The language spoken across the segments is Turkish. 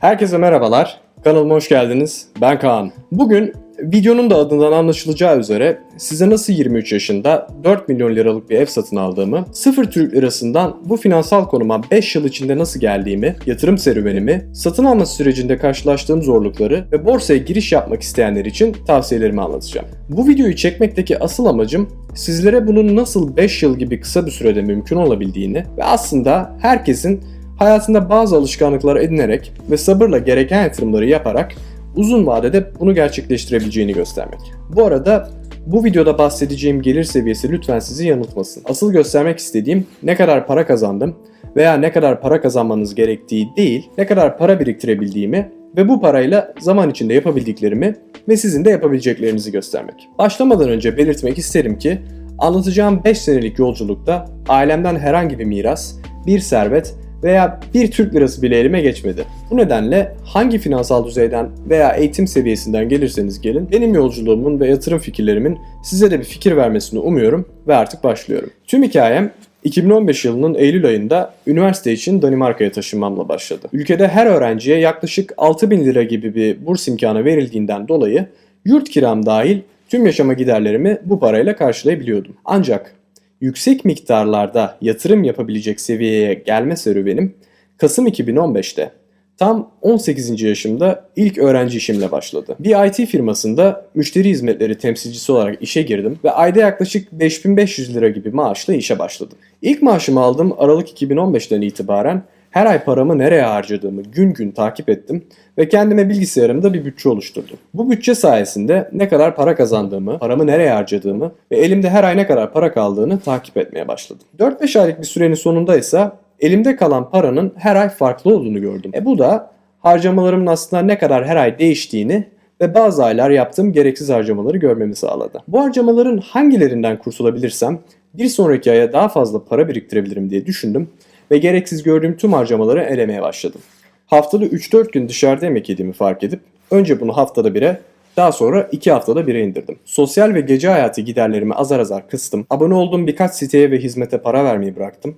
Herkese merhabalar. Kanalıma hoş geldiniz. Ben Kaan. Bugün videonun da adından anlaşılacağı üzere size nasıl 23 yaşında 4 milyon liralık bir ev satın aldığımı, 0 Türk lirasından bu finansal konuma 5 yıl içinde nasıl geldiğimi, yatırım serüvenimi, satın alma sürecinde karşılaştığım zorlukları ve borsaya giriş yapmak isteyenler için tavsiyelerimi anlatacağım. Bu videoyu çekmekteki asıl amacım sizlere bunun nasıl 5 yıl gibi kısa bir sürede mümkün olabildiğini ve aslında herkesin hayatında bazı alışkanlıklar edinerek ve sabırla gereken yatırımları yaparak uzun vadede bunu gerçekleştirebileceğini göstermek. Bu arada bu videoda bahsedeceğim gelir seviyesi lütfen sizi yanıltmasın. Asıl göstermek istediğim ne kadar para kazandım veya ne kadar para kazanmanız gerektiği değil, ne kadar para biriktirebildiğimi ve bu parayla zaman içinde yapabildiklerimi ve sizin de yapabileceklerinizi göstermek. Başlamadan önce belirtmek isterim ki anlatacağım 5 senelik yolculukta ailemden herhangi bir miras, bir servet veya bir Türk lirası bile elime geçmedi. Bu nedenle hangi finansal düzeyden veya eğitim seviyesinden gelirseniz gelin benim yolculuğumun ve yatırım fikirlerimin size de bir fikir vermesini umuyorum ve artık başlıyorum. Tüm hikayem 2015 yılının Eylül ayında üniversite için Danimarka'ya taşınmamla başladı. Ülkede her öğrenciye yaklaşık 6000 lira gibi bir burs imkanı verildiğinden dolayı yurt kiram dahil tüm yaşama giderlerimi bu parayla karşılayabiliyordum. Ancak yüksek miktarlarda yatırım yapabilecek seviyeye gelme serüvenim Kasım 2015'te tam 18. yaşımda ilk öğrenci işimle başladı. Bir IT firmasında müşteri hizmetleri temsilcisi olarak işe girdim ve ayda yaklaşık 5500 lira gibi maaşla işe başladım. İlk maaşımı aldığım Aralık 2015'ten itibaren her ay paramı nereye harcadığımı gün gün takip ettim ve kendime bilgisayarımda bir bütçe oluşturdum. Bu bütçe sayesinde ne kadar para kazandığımı, paramı nereye harcadığımı ve elimde her ay ne kadar para kaldığını takip etmeye başladım. 4-5 aylık bir sürenin sonunda ise elimde kalan paranın her ay farklı olduğunu gördüm. E bu da harcamalarımın aslında ne kadar her ay değiştiğini ve bazı aylar yaptığım gereksiz harcamaları görmemi sağladı. Bu harcamaların hangilerinden kurtulabilirsem bir sonraki aya daha fazla para biriktirebilirim diye düşündüm ve gereksiz gördüğüm tüm harcamaları elemeye başladım. Haftada 3-4 gün dışarıda yemek yediğimi fark edip önce bunu haftada bire daha sonra 2 haftada bire indirdim. Sosyal ve gece hayatı giderlerimi azar azar kıstım. Abone olduğum birkaç siteye ve hizmete para vermeyi bıraktım.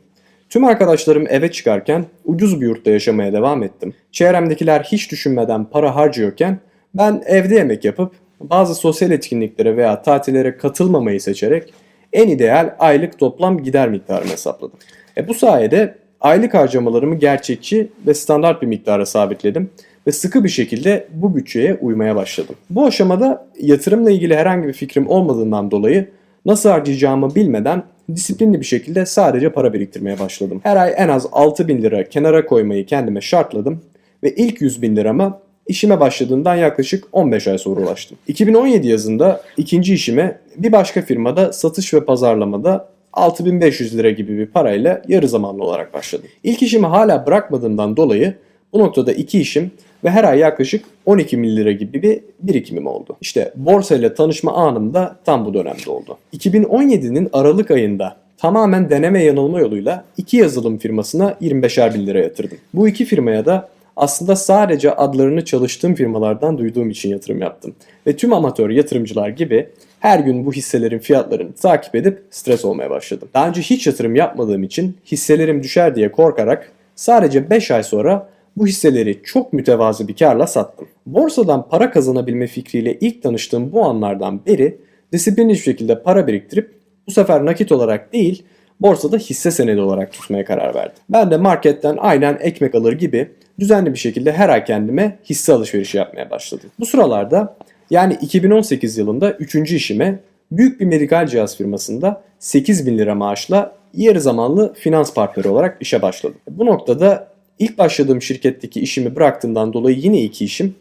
Tüm arkadaşlarım eve çıkarken ucuz bir yurtta yaşamaya devam ettim. Çevremdekiler hiç düşünmeden para harcıyorken ben evde yemek yapıp bazı sosyal etkinliklere veya tatillere katılmamayı seçerek en ideal aylık toplam gider miktarımı hesapladım. E bu sayede aylık harcamalarımı gerçekçi ve standart bir miktara sabitledim ve sıkı bir şekilde bu bütçeye uymaya başladım. Bu aşamada yatırımla ilgili herhangi bir fikrim olmadığından dolayı nasıl harcayacağımı bilmeden disiplinli bir şekilde sadece para biriktirmeye başladım. Her ay en az 6000 lira kenara koymayı kendime şartladım ve ilk 100 bin lirama işime başladığımdan yaklaşık 15 ay sonra ulaştım. 2017 yazında ikinci işime bir başka firmada satış ve pazarlamada 6500 lira gibi bir parayla yarı zamanlı olarak başladım. İlk işimi hala bırakmadığımdan dolayı bu noktada iki işim ve her ay yaklaşık 12 bin lira gibi bir birikimim oldu. İşte borsa ile tanışma anım da tam bu dönemde oldu. 2017'nin Aralık ayında tamamen deneme yanılma yoluyla iki yazılım firmasına 25'er bin lira yatırdım. Bu iki firmaya da aslında sadece adlarını çalıştığım firmalardan duyduğum için yatırım yaptım. Ve tüm amatör yatırımcılar gibi her gün bu hisselerin fiyatlarını takip edip stres olmaya başladım. Daha önce hiç yatırım yapmadığım için hisselerim düşer diye korkarak sadece 5 ay sonra bu hisseleri çok mütevazı bir karla sattım. Borsadan para kazanabilme fikriyle ilk tanıştığım bu anlardan beri disiplinli bir şekilde para biriktirip bu sefer nakit olarak değil borsada hisse senedi olarak tutmaya karar verdim. Ben de marketten aynen ekmek alır gibi düzenli bir şekilde her ay kendime hisse alışverişi yapmaya başladım. Bu sıralarda yani 2018 yılında 3. işime büyük bir medikal cihaz firmasında 8 bin lira maaşla yarı zamanlı finans partneri olarak işe başladım. Bu noktada ilk başladığım şirketteki işimi bıraktığımdan dolayı yine iki işim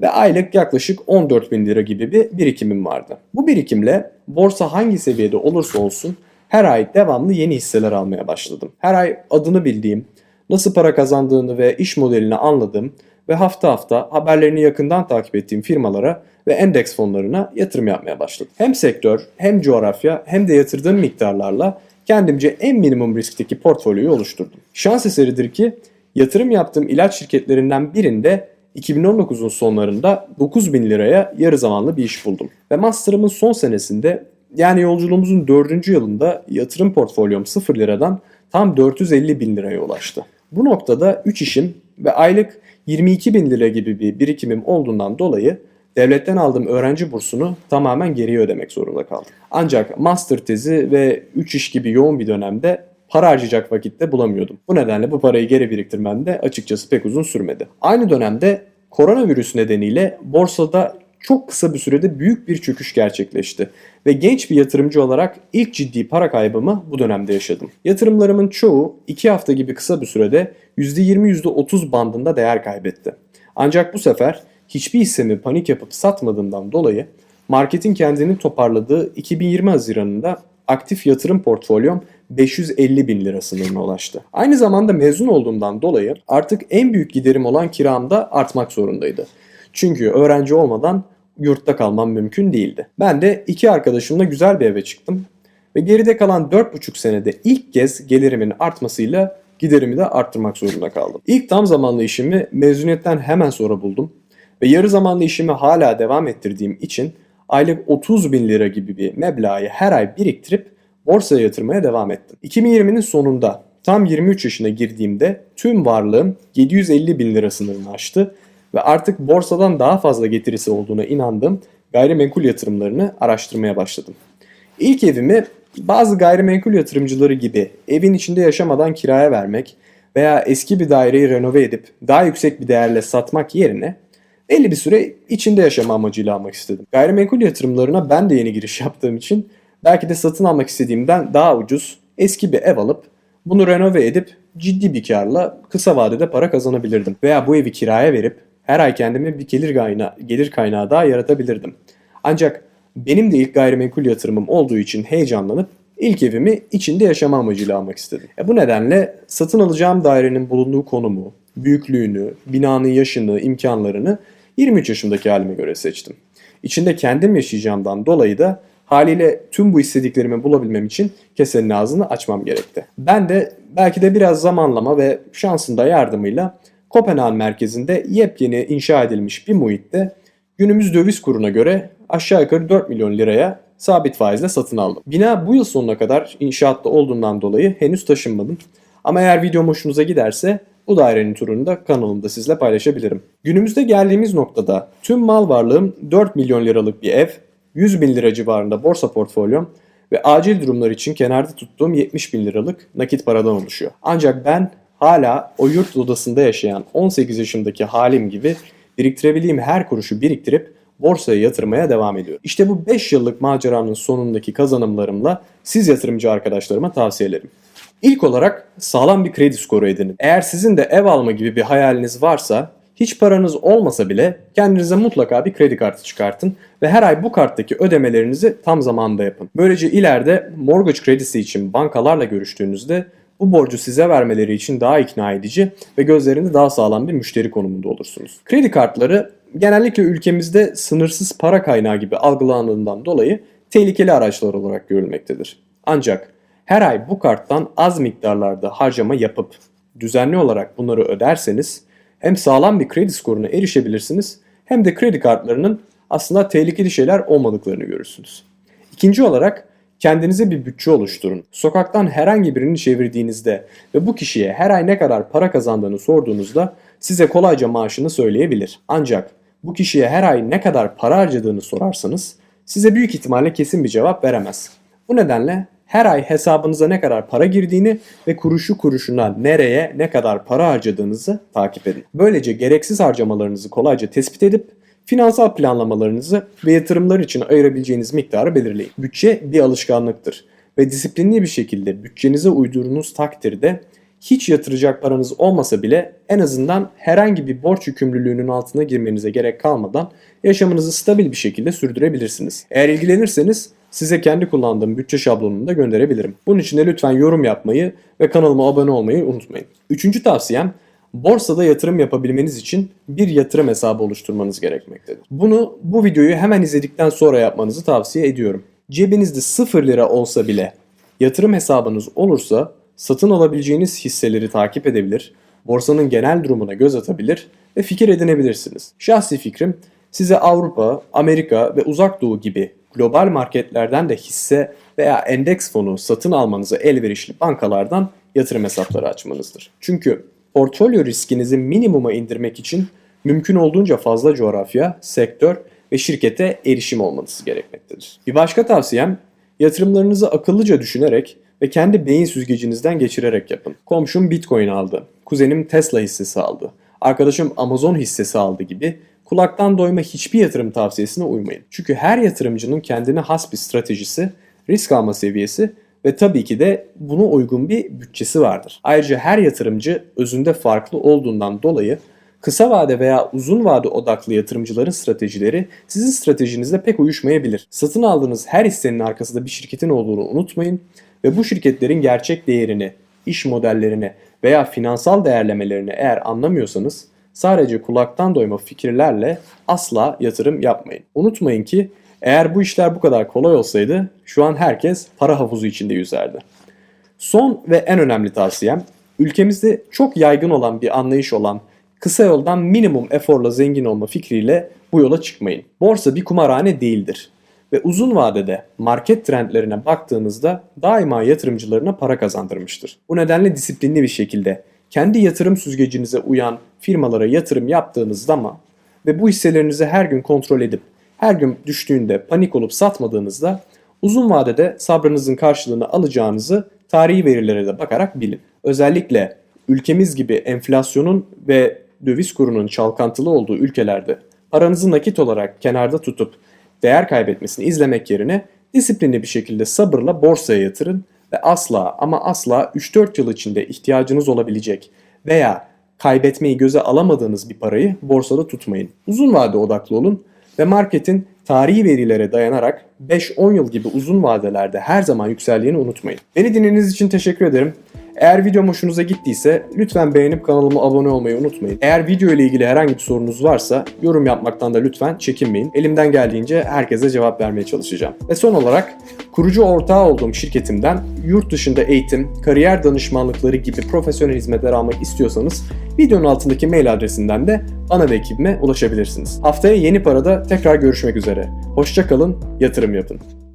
ve aylık yaklaşık 14 bin lira gibi bir birikimim vardı. Bu birikimle borsa hangi seviyede olursa olsun her ay devamlı yeni hisseler almaya başladım. Her ay adını bildiğim, nasıl para kazandığını ve iş modelini anladığım ve hafta hafta haberlerini yakından takip ettiğim firmalara ve endeks fonlarına yatırım yapmaya başladım. Hem sektör, hem coğrafya, hem de yatırdığım miktarlarla kendimce en minimum riskteki portfolyoyu oluşturdum. Şans eseridir ki yatırım yaptığım ilaç şirketlerinden birinde 2019'un sonlarında 9 bin liraya yarı zamanlı bir iş buldum. Ve master'ımın son senesinde yani yolculuğumuzun 4. yılında yatırım portfolyom 0 liradan tam 450 bin liraya ulaştı. Bu noktada 3 işim ve aylık 22 bin lira gibi bir birikimim olduğundan dolayı devletten aldığım öğrenci bursunu tamamen geriye ödemek zorunda kaldım. Ancak master tezi ve 3 iş gibi yoğun bir dönemde para harcayacak vakitte bulamıyordum. Bu nedenle bu parayı geri biriktirmem de açıkçası pek uzun sürmedi. Aynı dönemde koronavirüs nedeniyle borsada çok kısa bir sürede büyük bir çöküş gerçekleşti ve genç bir yatırımcı olarak ilk ciddi para kaybımı bu dönemde yaşadım. Yatırımlarımın çoğu 2 hafta gibi kısa bir sürede %20-%30 bandında değer kaybetti. Ancak bu sefer hiçbir hissemi panik yapıp satmadığımdan dolayı marketin kendini toparladığı 2020 Haziran'ında aktif yatırım portfolyom 550 bin lira sınırına ulaştı. Aynı zamanda mezun olduğumdan dolayı artık en büyük giderim olan kiram da artmak zorundaydı. Çünkü öğrenci olmadan yurtta kalmam mümkün değildi. Ben de iki arkadaşımla güzel bir eve çıktım ve geride kalan 4,5 senede ilk kez gelirimin artmasıyla giderimi de arttırmak zorunda kaldım. İlk tam zamanlı işimi mezuniyetten hemen sonra buldum ve yarı zamanlı işimi hala devam ettirdiğim için aylık 30 bin lira gibi bir meblağı her ay biriktirip borsaya yatırmaya devam ettim. 2020'nin sonunda tam 23 yaşına girdiğimde tüm varlığım 750 bin lira sınırını aştı ve artık borsadan daha fazla getirisi olduğuna inandığım gayrimenkul yatırımlarını araştırmaya başladım. İlk evimi bazı gayrimenkul yatırımcıları gibi evin içinde yaşamadan kiraya vermek veya eski bir daireyi renove edip daha yüksek bir değerle satmak yerine belli bir süre içinde yaşama amacıyla almak istedim. Gayrimenkul yatırımlarına ben de yeni giriş yaptığım için belki de satın almak istediğimden daha ucuz eski bir ev alıp bunu renove edip ciddi bir karla kısa vadede para kazanabilirdim. Veya bu evi kiraya verip her ay kendime bir gelir kaynağı, gelir kaynağı daha yaratabilirdim. Ancak benim de ilk gayrimenkul yatırımım olduğu için heyecanlanıp ilk evimi içinde yaşama amacıyla almak istedim. E bu nedenle satın alacağım dairenin bulunduğu konumu, büyüklüğünü, binanın yaşını, imkanlarını 23 yaşımdaki halime göre seçtim. İçinde kendim yaşayacağımdan dolayı da haliyle tüm bu istediklerimi bulabilmem için kesenin ağzını açmam gerekti. Ben de belki de biraz zamanlama ve şansın da yardımıyla Kopenhag merkezinde yepyeni inşa edilmiş bir muhitte günümüz döviz kuruna göre aşağı yukarı 4 milyon liraya sabit faizle satın aldım. Bina bu yıl sonuna kadar inşaatta olduğundan dolayı henüz taşınmadım. Ama eğer videom hoşunuza giderse bu dairenin turunu da kanalımda sizle paylaşabilirim. Günümüzde geldiğimiz noktada tüm mal varlığım 4 milyon liralık bir ev, 100 bin lira civarında borsa portfolyom ve acil durumlar için kenarda tuttuğum 70 bin liralık nakit paradan oluşuyor. Ancak ben hala o yurt odasında yaşayan 18 yaşındaki halim gibi biriktirebildiğim her kuruşu biriktirip borsaya yatırmaya devam ediyorum. İşte bu 5 yıllık maceranın sonundaki kazanımlarımla siz yatırımcı arkadaşlarıma tavsiyelerim. İlk olarak sağlam bir kredi skoru edinin. Eğer sizin de ev alma gibi bir hayaliniz varsa hiç paranız olmasa bile kendinize mutlaka bir kredi kartı çıkartın ve her ay bu karttaki ödemelerinizi tam zamanında yapın. Böylece ileride mortgage kredisi için bankalarla görüştüğünüzde bu borcu size vermeleri için daha ikna edici ve gözlerinde daha sağlam bir müşteri konumunda olursunuz. Kredi kartları genellikle ülkemizde sınırsız para kaynağı gibi algılandığından dolayı tehlikeli araçlar olarak görülmektedir. Ancak her ay bu karttan az miktarlarda harcama yapıp düzenli olarak bunları öderseniz hem sağlam bir kredi skoruna erişebilirsiniz hem de kredi kartlarının aslında tehlikeli şeyler olmadıklarını görürsünüz. İkinci olarak kendinize bir bütçe oluşturun. Sokaktan herhangi birini çevirdiğinizde ve bu kişiye her ay ne kadar para kazandığını sorduğunuzda size kolayca maaşını söyleyebilir. Ancak bu kişiye her ay ne kadar para harcadığını sorarsanız size büyük ihtimalle kesin bir cevap veremez. Bu nedenle her ay hesabınıza ne kadar para girdiğini ve kuruşu kuruşuna nereye ne kadar para harcadığınızı takip edin. Böylece gereksiz harcamalarınızı kolayca tespit edip finansal planlamalarınızı ve yatırımlar için ayırabileceğiniz miktarı belirleyin. Bütçe bir alışkanlıktır ve disiplinli bir şekilde bütçenize uydurduğunuz takdirde hiç yatıracak paranız olmasa bile en azından herhangi bir borç yükümlülüğünün altına girmenize gerek kalmadan yaşamınızı stabil bir şekilde sürdürebilirsiniz. Eğer ilgilenirseniz size kendi kullandığım bütçe şablonunu da gönderebilirim. Bunun için de lütfen yorum yapmayı ve kanalıma abone olmayı unutmayın. Üçüncü tavsiyem borsada yatırım yapabilmeniz için bir yatırım hesabı oluşturmanız gerekmektedir. Bunu bu videoyu hemen izledikten sonra yapmanızı tavsiye ediyorum. Cebinizde 0 lira olsa bile yatırım hesabınız olursa satın alabileceğiniz hisseleri takip edebilir, borsanın genel durumuna göz atabilir ve fikir edinebilirsiniz. Şahsi fikrim size Avrupa, Amerika ve Uzak Doğu gibi global marketlerden de hisse veya endeks fonu satın almanıza elverişli bankalardan yatırım hesapları açmanızdır. Çünkü portfolyo riskinizi minimuma indirmek için mümkün olduğunca fazla coğrafya, sektör ve şirkete erişim olmanız gerekmektedir. Bir başka tavsiyem yatırımlarınızı akıllıca düşünerek ve kendi beyin süzgecinizden geçirerek yapın. Komşum Bitcoin aldı, kuzenim Tesla hissesi aldı, arkadaşım Amazon hissesi aldı gibi kulaktan doyma hiçbir yatırım tavsiyesine uymayın. Çünkü her yatırımcının kendine has bir stratejisi, risk alma seviyesi ve tabii ki de buna uygun bir bütçesi vardır. Ayrıca her yatırımcı özünde farklı olduğundan dolayı kısa vade veya uzun vade odaklı yatırımcıların stratejileri sizin stratejinizle pek uyuşmayabilir. Satın aldığınız her hissenin arkasında bir şirketin olduğunu unutmayın ve bu şirketlerin gerçek değerini, iş modellerini veya finansal değerlemelerini eğer anlamıyorsanız sadece kulaktan doyma fikirlerle asla yatırım yapmayın. Unutmayın ki eğer bu işler bu kadar kolay olsaydı şu an herkes para havuzu içinde yüzerdi. Son ve en önemli tavsiyem ülkemizde çok yaygın olan bir anlayış olan kısa yoldan minimum eforla zengin olma fikriyle bu yola çıkmayın. Borsa bir kumarhane değildir. Ve uzun vadede market trendlerine baktığınızda daima yatırımcılarına para kazandırmıştır. Bu nedenle disiplinli bir şekilde kendi yatırım süzgecinize uyan firmalara yatırım yaptığınız zaman ve bu hisselerinizi her gün kontrol edip her gün düştüğünde panik olup satmadığınızda uzun vadede sabrınızın karşılığını alacağınızı tarihi verilere de bakarak bilin. Özellikle ülkemiz gibi enflasyonun ve döviz kurunun çalkantılı olduğu ülkelerde paranızı nakit olarak kenarda tutup değer kaybetmesini izlemek yerine disiplinli bir şekilde sabırla borsaya yatırın ve asla ama asla 3-4 yıl içinde ihtiyacınız olabilecek veya kaybetmeyi göze alamadığınız bir parayı borsada tutmayın. Uzun vade odaklı olun ve marketin tarihi verilere dayanarak 5-10 yıl gibi uzun vadelerde her zaman yükseldiğini unutmayın. Beni dinlediğiniz için teşekkür ederim. Eğer videom hoşunuza gittiyse lütfen beğenip kanalıma abone olmayı unutmayın. Eğer video ile ilgili herhangi bir sorunuz varsa yorum yapmaktan da lütfen çekinmeyin. Elimden geldiğince herkese cevap vermeye çalışacağım. Ve son olarak kurucu ortağı olduğum şirketimden yurt dışında eğitim, kariyer danışmanlıkları gibi profesyonel hizmetler almak istiyorsanız videonun altındaki mail adresinden de bana ve ekibime ulaşabilirsiniz. Haftaya yeni parada tekrar görüşmek üzere. Hoşçakalın, yatırım yapın.